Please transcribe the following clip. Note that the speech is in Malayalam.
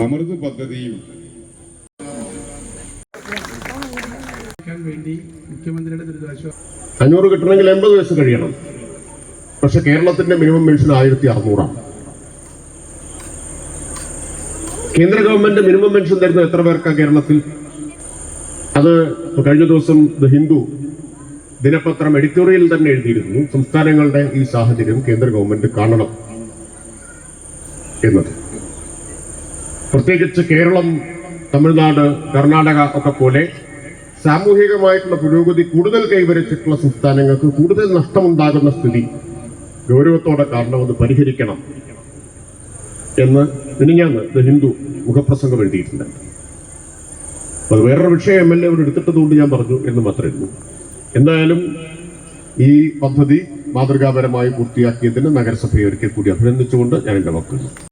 അമൃത് പദ്ധതിയും. വേണ്ടി മുഖ്യമന്ത്രിയുടെ ദുരിതാശ്വാസ അഞ്ഞൂറ് കിട്ടണമെങ്കിൽ എൺപത് വയസ്സ് കഴിയണം. പക്ഷെ കേരളത്തിന്റെ മിനിമം പെൻഷൻ ആയിരത്തി അറുന്നൂറാണ്. കേന്ദ്ര ഗവൺമെന്റ് മിനിമം പെൻഷൻ തരുന്നത് എത്ര പേർക്കാണ് കേരളത്തിൽ? അത് കഴിഞ്ഞ ദിവസം ദ ഹിന്ദു ദിനപത്രം എഡിറ്റോറിയൽ തന്നെ എഴുതിയിരുന്നു. സംസ്ഥാനങ്ങളുടെ ഈ സാഹചര്യം കേന്ദ്ര ഗവൺമെന്റ് കാണണം എന്നത്. പ്രത്യേകിച്ച് കേരളം തമിഴ്നാട് കർണാടക ഒക്കെ പോലെ സാമൂഹികമായിട്ടുള്ള പുരോഗതി കൂടുതൽ കൈവരിച്ചിട്ടുള്ള സംസ്ഥാനങ്ങൾക്ക് കൂടുതൽ നഷ്ടമുണ്ടാകുന്ന സ്ഥിതി ഗൗരവത്തോടെ കാരണം അത് പരിഹരിക്കണം എന്ന് മിനിഞ്ഞാന്ന് ദ ഹിന്ദു മുഖപ്രസംഗം എഴുതിയിട്ടുണ്ട്. അത് വേറൊരു വിഷയം എം എൽ എ എടുത്തിട്ടതുകൊണ്ട് ഞാൻ പറഞ്ഞു എന്ന് മാത്രമേ എന്തായാലും ഈ പദ്ധതി മാതൃകാപരമായി പൂർത്തിയാക്കിയതിന് നഗരസഭയെ ഒരിക്കൽ കൂടി അഭിനന്ദിച്ചുകൊണ്ട് ഞാൻ എന്റെ വാക്കുകൾ